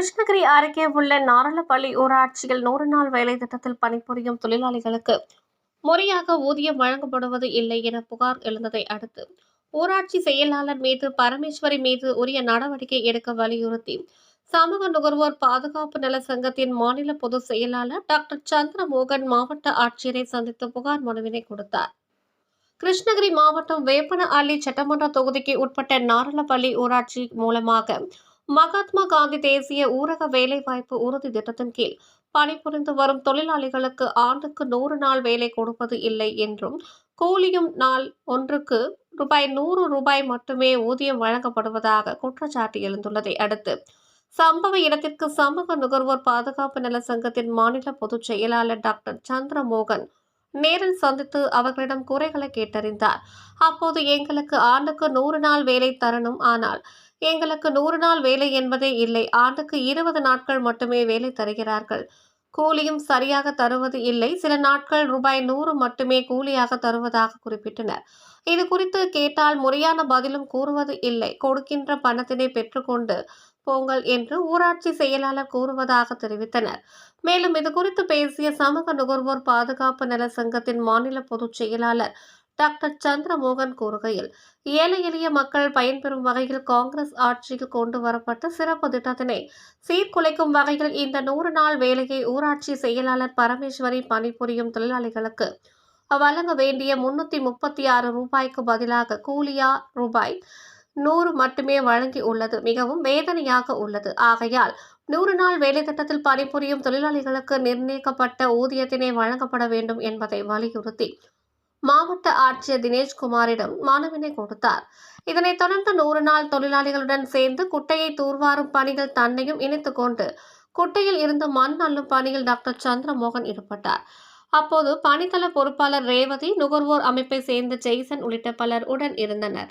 கிருஷ்ணகிரி அருகே உள்ள நாரலப்பள்ளி ஊராட்சியில் நூறு நாள் வேலை திட்டத்தில் பணிபுரியும் தொழிலாளிகளுக்கு முறையாக ஊதியம் வழங்கப்படுவது இல்லை என புகார் எழுந்ததை அடுத்து ஊராட்சி செயலாளர் மீது பரமேஸ்வரி மீது உரிய நடவடிக்கை எடுக்க வலியுறுத்தி சமூக நுகர்வோர் பாதுகாப்பு நல சங்கத்தின் மாநில பொதுச் செயலாளர் டாக்டர் சந்திரமோகன் மாவட்ட ஆட்சியரை சந்தித்து புகார் மனுவினை கொடுத்தார். கிருஷ்ணகிரி மாவட்டம் வேப்பன அள்ளி சட்டமன்ற தொகுதிக்கு உட்பட்ட நாரலப்பள்ளி ஊராட்சி மூலமாக மகாத்மா காந்தி தேசிய ஊரக வேலைவாய்ப்பு உறுதி திட்டத்தின் கீழ் பணிபுரிந்து வரும் தொழிலாளிகளுக்கு ஆண்டுக்கு நூறு நாள் வேலை கொடுப்பது இல்லை என்றும் கூலியும் நாள் ஒன்றுக்கு ரூபாய் நூறு ரூபாய் மட்டுமே ஊதியம் வழங்கப்படுவதாக குற்றச்சாட்டு எழுந்துள்ளதை அடுத்து சம்பவ இடத்திற்கு சமூக நுகர்வோர் பாதுகாப்பு நல சங்கத்தின் மாநில பொதுச் செயலாளர் டாக்டர் சந்திரமோகன் நேரில் சந்தித்து அவர்களிடம் குறைகளை கேட்டறிந்தார். அப்போது எங்களுக்கு ஆண்டுக்கு நூறு நாள் வேலை தரணும். ஆனால் எங்களுக்கு நூறு நாள் வேலை என்பதே இல்லை. ஆண்டுக்கு இருபது நாட்கள் மட்டுமே வேலை தருகிறார்கள். கூலியும் சரியாக தருவது இல்லை. சில நாட்கள் ரூபாய் நூறு மட்டுமே கூலியாக தருவதாக குறிப்பிட்டனர். இது குறித்து கேட்டால் முறையான பதிலும் கூறுவது இல்லை. கொடுக்கின்ற பணத்தினை பெற்றுக்கொண்டு போங்கள் என்று ஊராட்சி செயலாளர் கூறுவதாக தெரிவித்தனர். மேலும் இது குறித்து பேசிய சமூக நுகர்வோர் பாதுகாப்பு நல சங்கத்தின் மாநில பொதுச் செயலாளர் டாக்டர் சந்திரமோகன் கூறுகையில் ஏழை எளிய மக்கள் பயன்பெறும் வகையில் காங்கிரஸ் ஆட்சியில் கொண்டு வரப்பட்ட சிறப்பு திட்டத்தினை சீர்குலைக்கும் வகையில் இந்த நூறு நாள் வேலையை ஊராட்சி செயலாளர் பரமேஸ்வரி பணிபுரியும் தொழிலாளிகளுக்கு வழங்க வேண்டிய முன்னூத்தி முப்பத்தி ஆறு ரூபாய்க்கு பதிலாக கூலியா ரூபாய் நூறு மட்டுமே வழங்கி உள்ளது. மிகவும் வேதனையாக உள்ளது. ஆகையால் நூறு நாள் வேலை திட்டத்தில் பணிபுரியும் தொழிலாளிகளுக்கு நிர்ணயிக்கப்பட்ட ஊதியத்தினை வழங்கப்பட வேண்டும் என்பதை வலியுறுத்தி மாவட்ட ஆட்சியர் தினேஷ்குமாரிடம் மனுவினை கொடுத்தார். இதனைத் தொடர்ந்து நூறு நாள் தொழிலாளிகளுடன் சேர்ந்து குட்டையை தூர்வாரும் பணிகள் தன்னையும் இணைத்துக் கொண்டு குட்டையில் இருந்து மண் அள்ளும் பணியில் டாக்டர் சந்திரமோகன் ஈடுபட்டார். அப்போது பணித்தள பொறுப்பாளர் ரேவதி நுகர்வோர் அமைப்பை சேர்ந்த ஜெய்சன் உள்ளிட்ட பலர் உடன் இருந்தனர்.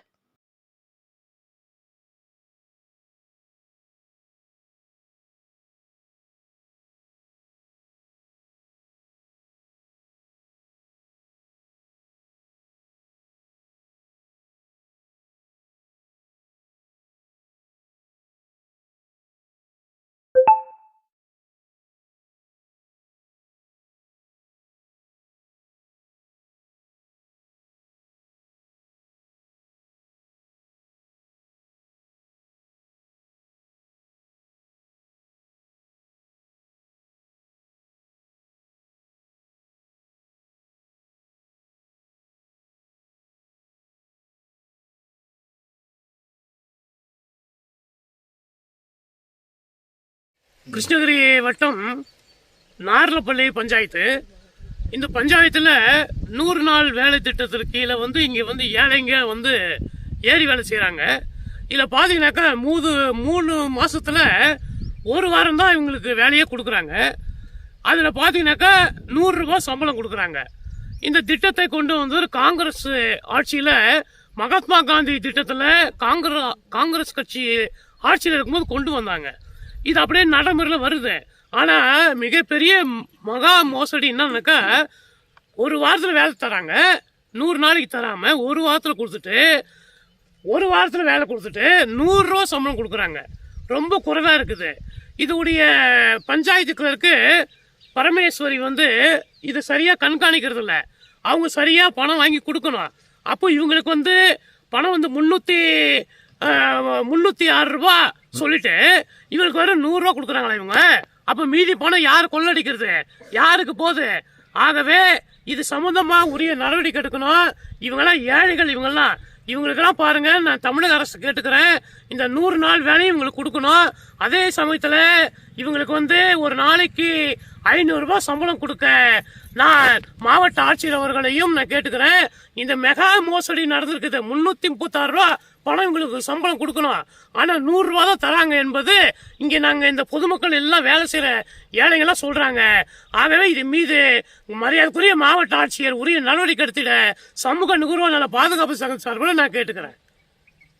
கிருஷ்ணகிரி வட்டம் நார்லப்பள்ளி பஞ்சாயத்து. இந்த பஞ்சாயத்தில் நூறு நாள் வேலை திட்டத்திற்கு கீழே வந்து இங்கே வந்து ஏழைங்க வந்து ஏறி வேலை செய்கிறாங்க இதில் பார்த்தீங்கன்னாக்கா மூணு மூணு மாதத்தில் ஒரு வாரம் தான் இவங்களுக்கு வேலையே கொடுக்குறாங்க. அதில் பார்த்தீங்கன்னாக்கா நூறுரூபா சம்பளம் கொடுக்குறாங்க. இந்த திட்டத்தை கொண்டு வந்து காங்கிரஸ் ஆட்சியில் மகாத்மா காந்தி திட்டத்தில் காங்கிரஸ் காங்கிரஸ் கட்சி ஆட்சியில் இருக்கும்போது கொண்டு வந்தாங்க. இது அப்படியே நடைமுறையில் வருது. ஆனால் மிகப்பெரிய மகா மோசடி என்னன்னாக்கா ஒரு வாரத்தில் வேலை தராங்க. நூறு நாளைக்கு தராமல் ஒரு வாரத்தில் கொடுத்துட்டு ஒரு வாரத்தில் வேலை கொடுத்துட்டு நூறுரூவா சம்பளம் கொடுக்குறாங்க. ரொம்ப குறைவாக இருக்குது. இதோடைய பஞ்சாயத்து கிளர்க்கு பரமேஸ்வரி வந்து இதை சரியாக கண்காணிக்கிறது இல்லை. அவங்க சரியாக பணம் வாங்கி கொடுக்கணும். அப்போ இவங்களுக்கு வந்து பணம் வந்து முந்நூற்றி முந்நூற்றி ஆறு ரூபா சொல்லிட்டு இவங்களுக்கு வெறும் நூறுரூவா கொடுக்குறாங்களா இவங்க. அப்போ மீதி பணம் யார் கொள்ளடிக்கிறது? யாருக்கு போகுது? ஆகவே இது சம்பந்தமா உரிய நடவடிக்கை எடுக்கணும். இவங்கெல்லாம் ஏழைகள் இவங்கெல்லாம். இவங்களுக்கெல்லாம் பாருங்க நான் தமிழக அரசு கேட்டுக்கிறேன். இந்த நூறு நாள் வேலையும் இவங்களுக்கு கொடுக்கணும். அதே சமயத்தில் இவங்களுக்கு வந்து ஒரு நாளைக்கு ஐநூறுரூபா சம்பளம் கொடுக்க. நான் மாவட்ட ஆட்சியர் அவர்களையும் நான் கேட்டுக்கிறேன். இந்த மெகா மோசடி நடந்திருக்குது. முன்னூத்தி முப்பத்தாறு ரூபா பணம் இவங்களுக்கு சம்பளம் கொடுக்கணும். ஆனா நூறு ரூபா தான் தராங்க என்பது இங்க நாங்க இந்த பொதுமக்கள் எல்லாம் வேலை செய்யற ஏழைங்கெல்லாம் சொல்றாங்க. ஆகவே இது மீது மரியாதைக்குரிய மாவட்ட ஆட்சியர் உரிய நடவடிக்கை எடுத்திட சமூக நுகர்வோர் நல பாதுகாப்பு சங்கம் சார்பில் நான் கேட்டுக்கிறேன்.